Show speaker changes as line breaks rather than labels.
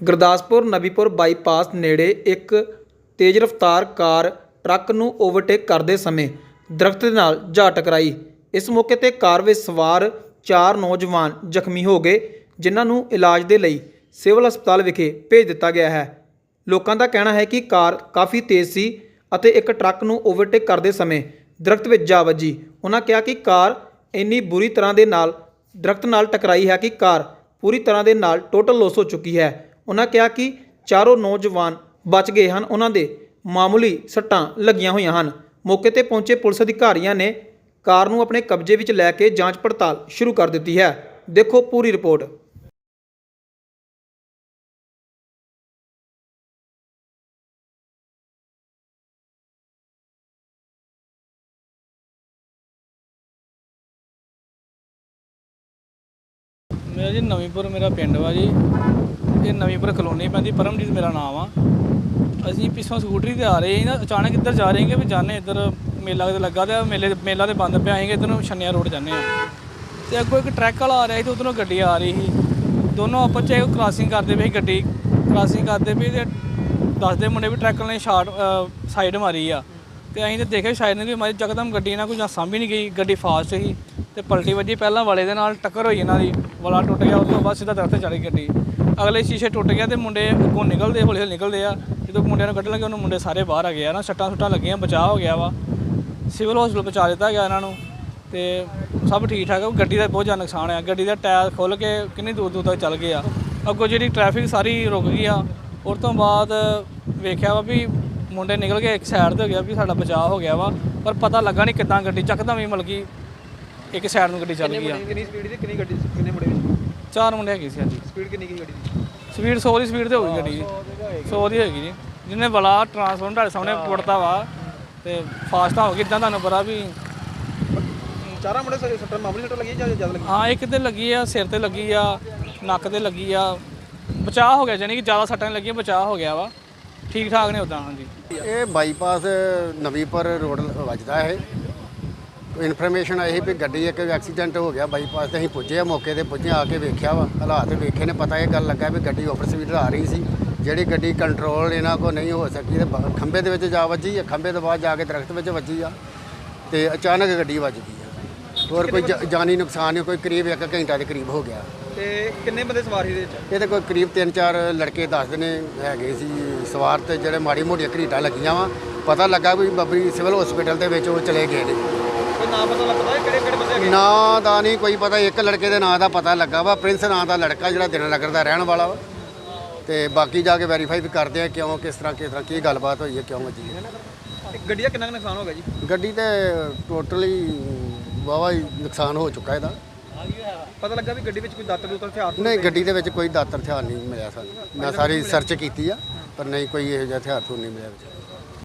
Gurdaspur Nabipur bypass ਨੇੜੇ ਇੱਕ ਤੇਜ਼ ਰਫ਼ਤਾਰ ਕਾਰ ਟਰੱਕ ਨੂੰ ਓਵਰਟੇਕ ਕਰਦੇ ਸਮੇਂ ਦਰਖਤ ਦੇ ਨਾਲ ਜਾ ਟਕਰਾਈ। ਇਸ ਮੌਕੇ ਤੇ ਕਾਰ ਵਿੱਚ ਸਵਾਰ ਚਾਰ ਨੌਜਵਾਨ ਜ਼ਖਮੀ ਹੋ ਗਏ, ਜਿਨ੍ਹਾਂ ਨੂੰ ਇਲਾਜ ਦੇ ਲਈ ਸਿਵਲ ਹਸਪਤਾਲ ਵਿਖੇ ਭੇਜ ਦਿੱਤਾ ਗਿਆ ਹੈ। ਲੋਕਾਂ ਦਾ ਕਹਿਣਾ ਹੈ ਕਿ ਕਾਰ ਕਾਫੀ ਤੇਜ਼ ਸੀ ਅਤੇ ਇੱਕ ਟਰੱਕ ਨੂੰ ਓਵਰਟੇਕ ਕਰਦੇ ਸਮੇਂ ਦਰਖਤ ਵਿੱਚ ਜਾ ਵੱਜੀ। ਉਹਨਾਂ ਕਿਹਾ ਕਿ ਕਾਰ ਇੰਨੀ ਬੁਰੀ ਤਰ੍ਹਾਂ ਦੇ ਨਾਲ ਦਰਖਤ ਨਾਲ ਟਕਰਾਈ ਹੈ ਕਿ ਕਾਰ ਪੂਰੀ ਤਰ੍ਹਾਂ ਦੇ ਨਾਲ ਟੋਟਲ ਲੋਸ ਹੋ ਚੁੱਕੀ ਹੈ। ਉਹਨਾਂ ਕਿਹਾ ਕਿ ਚਾਰੋਂ ਨੌਜਵਾਨ ਬਚ ਗਏ ਹਨ। ਉਹਨਾਂ ਦੇ ਮਾਮੂਲੀ ਸੱਟਾਂ ਲੱਗੀਆਂ ਹੋਈਆਂ ਹਨ। ਮੌਕੇ ਤੇ ਪਹੁੰਚੇ ਪੁਲਿਸ ਅਧਿਕਾਰੀਆਂ ਨੇ ਕਾਰ ਨੂੰ ਆਪਣੇ ਕਬਜ਼ੇ ਵਿੱਚ ਲੈ ਕੇ ਜਾਂਚ ਪੜਤਾਲ ਸ਼ੁਰੂ ਕਰ ਦਿੱਤੀ ਹੈ। ਦੇਖੋ ਪੂਰੀ ਰਿਪੋਰਟ।
ਮੇਰਾ ਜੀ ਨਵੀਂਪੁਰ ਮੇਰਾ ਪਿੰਡ ਵਾ ਜੀ। ਇਹ ਨਵੀਂਪੁਰ ਕਲੋਨੀ ਪੈਂਦੀ, ਪਰਮਜੀਤ ਮੇਰਾ ਨਾਮ ਆ। ਅਸੀਂ ਪਿੱਛੋਂ ਸਕੂਟਰੀ ਤੇ ਆ ਰਹੇ ਸੀ ਨਾ, ਅਚਾਨਕ ਇੱਧਰ ਜਾ ਰਹੇ ਸੀਗੇ ਵੀ ਜਾਣੇ ਇੱਧਰ ਮੇਲਾ ਕਿਤੇ ਲੱਗਾ ਤੇ ਮੇਲੇ, ਮੇਲਾ ਤੇ ਬੰਦ ਪਿਆ ਸੀਗੇ, ਇੱਧਰ ਨੂੰ ਛੰਨਿਆ ਰੋਡ ਜਾਂਦੇ ਆ। ਤੇ ਅੱਗੋਂ ਇੱਕ ਟਰੱਕ ਵਾਲਾ ਆ ਰਿਹਾ ਸੀ ਤੇ ਉਧਰੋਂ ਗੱਡੀ ਆ ਰਹੀ ਸੀ। ਦੋਨੋਂ ਆਪਸ ਚ ਕ੍ਰਾਸਿੰਗ ਕਰਦੇ ਪਏ ਸੀ, ਗੱਡੀ ਕ੍ਰਾਸਿੰਗ ਕਰਦੇ ਪਏ ਤੇ ਦੱਸਦੇ ਮੁੰਡੇ ਵੀ ਟਰੱਕ ਨੇ ਸ਼ਾਰਟ ਸਾਈਡ ਮਾਰੀ ਆ। ਤੇ ਅਸੀਂ ਤੇ ਦੇਖਿਆ ਸ਼ਾਇਦ ਨਹੀਂ ਮਾਰੀ ਜਕਦਮ ਗੱਡੀ ਨਾਲ ਕੋਈ ਜਾਂ ਸਾਂਭੀ ਨਹੀਂ ਗਈ, ਗੱਡੀ ਫਾਸਟ ਸੀ ਤੇ ਪਲਟੀ ਵੱਜੀ ਪਹਿਲਾਂ ਵਾਲੇ ਦੇ ਨਾਲ, ਟੱਕਰ ਹੋਈ ਇਹਨਾਂ ਦੀ, ਵਾਲਾ ਟੁੱਟ ਗਿਆ, ਉਸ ਤੋਂ ਬਾਅਦ ਸਿੱਧਾ ਦਰਖਤ ਚੜੀ ਗੱਡੀ। ਅਗਲੇ ਸ਼ੀਸ਼ੇ ਟੁੱਟ ਗਿਆ ਤੇ ਮੁੰਡੇ ਅੱਗੋਂ ਨਿਕਲਦੇ, ਹੌਲੀ ਹੌਲੀ ਨਿਕਲਦੇ ਆ, ਜਦੋਂ ਮੁੰਡਿਆਂ ਨੂੰ ਕੱਢਣ ਲੱਗੇ, ਉਹਨੂੰ ਮੁੰਡੇ ਸਾਰੇ ਬਾਹਰ ਆ ਗਏ ਆ ਨਾ, ਸੱਟਾਂ ਸੁੱਟਾਂ ਲੱਗੀਆਂ, ਬਚਾਅ ਹੋ ਗਿਆ ਵਾ। ਸਿਵਲ ਹਸਪੀਟਲ ਪਹੁੰਚਾ ਦਿੱਤਾ ਗਿਆ ਇਹਨਾਂ ਨੂੰ ਤੇ ਸਭ ਠੀਕ ਠਾਕ ਆ ਗੱਡੀ ਦਾ ਬਹੁਤ ਜ਼ਿਆਦਾ ਨੁਕਸਾਨ ਆ ਗੱਡੀ ਦਾ ਟਾਇਰ ਖੁੱਲ ਕੇ ਕਿੰਨੀ ਦੂਰ ਦੂਰ ਤੱਕ ਚੱਲ ਗਏ ਆ। ਅੱਗੋਂ ਜਿਹੜੀ ਟ੍ਰੈਫਿਕ ਸਾਰੀ ਰੁਕ ਗਈ ਆ, ਉਸ ਤੋਂ ਬਾਅਦ ਵੇਖਿਆ ਵਾ ਵੀ ਮੁੰਡੇ ਨਿਕਲ ਕੇ ਇੱਕ ਸਾਈਡ ਤੇ ਹੋ ਗਿਆ ਵੀ ਸਾਡਾ ਬਚਾਅ ਹੋ ਗਿਆ ਵਾ ਪਰ ਪਤਾ ਲੱਗਾ ਨਹੀਂ ਕਿੱਦਾਂ ਗੱਡੀ ਚੱਕਦਮ ਹੀ ਮਤਲਬ ਕਿ ਇੱਕ ਸਾਈਡ ਨੂੰ ਗੱਡੀ ਚੱਲ ਗਈ ਆ।
ਕਿੰਨੀ ਸਪੀਡ ਦੀ ਕਿੰਨੀ ਗੱਡੀ ਕਿੰਨੇ ਮੁੰਡੇ ਵਿੱਚ
ਚਾਰ ਮੁੰਡੇ ਹੈਗੇ ਸੀ ਹਾਂਜੀ।
ਸਪੀਡ ਕਿੰਨੀ ਕੀ ਗੱਡੀ ਦੀ?
ਸਪੀਡ 100 ਦੀ ਸਪੀਡ ਤੇ ਹੋਊਗੀ ਗੱਡੀ। ਦੀ 100 ਦੀ ਹੋਏਗੀ ਜੀ। ਜਿਹਨੇ ਬਲਾ ਟਰਾਂਸਫਾਰਮਰ ਤੁਹਾਡੇ ਸਾਹਮਣੇ ਪੁੱਟਦਾ ਵਾ ਤੇ ਫਾਸਟ ਹੋ ਗਈ ਇਦਾਂ ਤੁਹਾਨੂੰ ਪਤਾ ਵੀ
ਚਾਰਾਂ ਮੁੰਡੇ ਸੱਟਾਂ ਮਾਮੂਲੀ ਸੱਟਾਂ ਲੱਗੀਆਂ ਜਾਂ ਜ਼ਿਆਦਾ ਲੱਗੀਆਂ
ਹਾਂ ਇੱਕ ਤੇ ਲੱਗੀ ਆ ਸਿਰ ਤੇ ਲੱਗੀ ਆ ਨੱਕ ਤੇ ਲੱਗੀ ਆ। ਬਚਾਅ ਹੋ ਗਿਆ ਜਾਨੀ ਕਿ ਜ਼ਿਆਦਾ ਸੱਟਾਂ ਲੱਗੀਆਂ ਬਚਾਅ ਹੋ ਗਿਆ ਵਾ। ਠੀਕ ਠਾਕ ਨੇ ਉਦਾਂ ਹਾਂਜੀ।
ਇਹ ਬਾਈਪਾਸ ਨਵੀਂਪੁਰ ਰੋਡ ਵੱਜਦਾ ਹੈ ਇਨਫੋਰਮੇਸ਼ਨ ਆਈ ਵੀ ਗੱਡੀ ਇੱਕ ਐਕਸੀਡੈਂਟ ਹੋ ਗਿਆ, ਬਾਈਪਾਸ ਤੇ ਅਸੀਂ ਪੁੱਜੇ ਆ, ਮੌਕੇ ਤੇ ਪੁੱਜੇ, ਆ ਕੇ ਵੇਖਿਆ ਵਾ। ਹਾਲਾਤ ਵੇਖੇ ਨੇ, ਪਤਾ ਇਹ ਗੱਲ ਲੱਗਾ ਵੀ ਗੱਡੀ ਓਵਰ ਸਪੀਡ ਆ ਰਹੀ ਸੀ। ਜਿਹੜੀ ਗੱਡੀ ਕੰਟਰੋਲ ਇਹਨਾਂ ਕੋ ਨਹੀਂ ਹੋ ਸਕੀ ਤੇ ਬ- ਖੰਭੇ ਦੇ ਵਿੱਚ ਜਾ ਵੱਜੀ ਆ, ਖੰਭੇ ਤੋਂ ਬਾਅਦ ਜਾ ਕੇ ਦਰਖਤ ਵਿੱਚ ਵੱਜੀ ਆ ਤੇ ਅਚਾਨਕ ਗੱਡੀ ਵੱਜ ਗਈ ਆ। ਹੋਰ ਕੋਈ ਜ- ਜਾਨੀ ਨੁਕਸਾਨ ਨਹੀਂ, ਕੋਈ ਕਰੀਬ ਇੱਕ ਘੰਟਾ ਦੇ ਕਰੀਬ ਹੋ ਗਿਆ।
ਤੇ ਕਿੰਨੇ ਬੰਦੇ ਸਵਾਰ ਸੀ ਇਹਦੇ ਵਿੱਚ?
ਇਹਦੇ ਕੋਈ ਕਰੀਬ 3-4 ਲੜਕੇ ਦੱਸਦੇ ਨੇ ਹੈਗੇ ਸੀ ਸਵਾਰ ਤੇ ਜਿਹੜੇ ਮਾੜੀ ਮੋਟੀਆਂ ਘਰੀਟਾਂ ਲੱਗੀਆਂ ਵਾ। ਪਤਾ ਲੱਗਾ ਵੀ ਬੱਬਰੀ ਸਿਵਲ ਹਸਪੀਟਲ ਦੇ ਵਿੱਚ ਉਹ ਚਲੇ ਗਏ ਨੇ।
ਕੋਈ ਨਾਮ ਪਤਾ ਲੱਗਦਾ ਕਿਹੜੇ ਕਿਹੜੇ ਬੰਦੇ
ਨਾਂ ਦਾ ਨਹੀਂ ਕੋਈ ਪਤਾ ਇੱਕ ਲੜਕੇ ਦੇ ਨਾਂ ਦਾ ਪਤਾ ਲੱਗਾ ਵਾ। ਪ੍ਰਿੰਸ ਨਾਂ ਦਾ ਲੜਕਾ ਜਿਹੜਾ ਦਿਨਨਗਰ ਦਾ ਰਹਿਣ ਵਾਲਾ ਵਾ। ਤੇ ਬਾਕੀ ਜਾ ਕੇ ਵੈਰੀਫਾਈ ਵੀ ਕਰਦੇ ਆ ਕਿਉਂ ਕਿਸ ਤਰ੍ਹਾਂ ਕਿਸ ਤਰ੍ਹਾਂ ਕੀ ਗੱਲਬਾਤ ਹੋਈ ਹੈ ਕਿਉਂ ਵੱਜੀ ਹੈ।
ਗੱਡੀ ਦਾ ਕਿੰਨਾ ਕੁ ਨੁਕਸਾਨ ਹੋ ਗਿਆ ਜੀ?
ਗੱਡੀ ਤੇ ਟੋਟਲੀ ਵਾਵਾ ਹੀ ਨੁਕਸਾਨ ਹੋ ਚੁੱਕਾ ਇਹਦਾ।
ਪਤਾ ਲੱਗਾ ਵੀ ਗੱਡੀ ਵਿੱਚ ਕੋਈ ਦਾਤਰ ਦੂਤਰ ਹਥਿਆਰ
ਨਹੀਂ ਗੱਡੀ ਦੇ ਵਿੱਚ ਕੋਈ ਦਾਤਰ ਹਥਿਆਰ ਨਹੀਂ ਮਿਲਿਆ ਸਾਨੂੰ। ਮੈਂ ਸਾਰੀ ਸਰਚ ਕੀਤੀ ਆ ਪਰ ਨਹੀਂ ਕੋਈ ਇਹੋ ਜਿਹਾ ਹਥਿਆਰ ਤੋਂ ਨਹੀਂ ਮਿਲਿਆ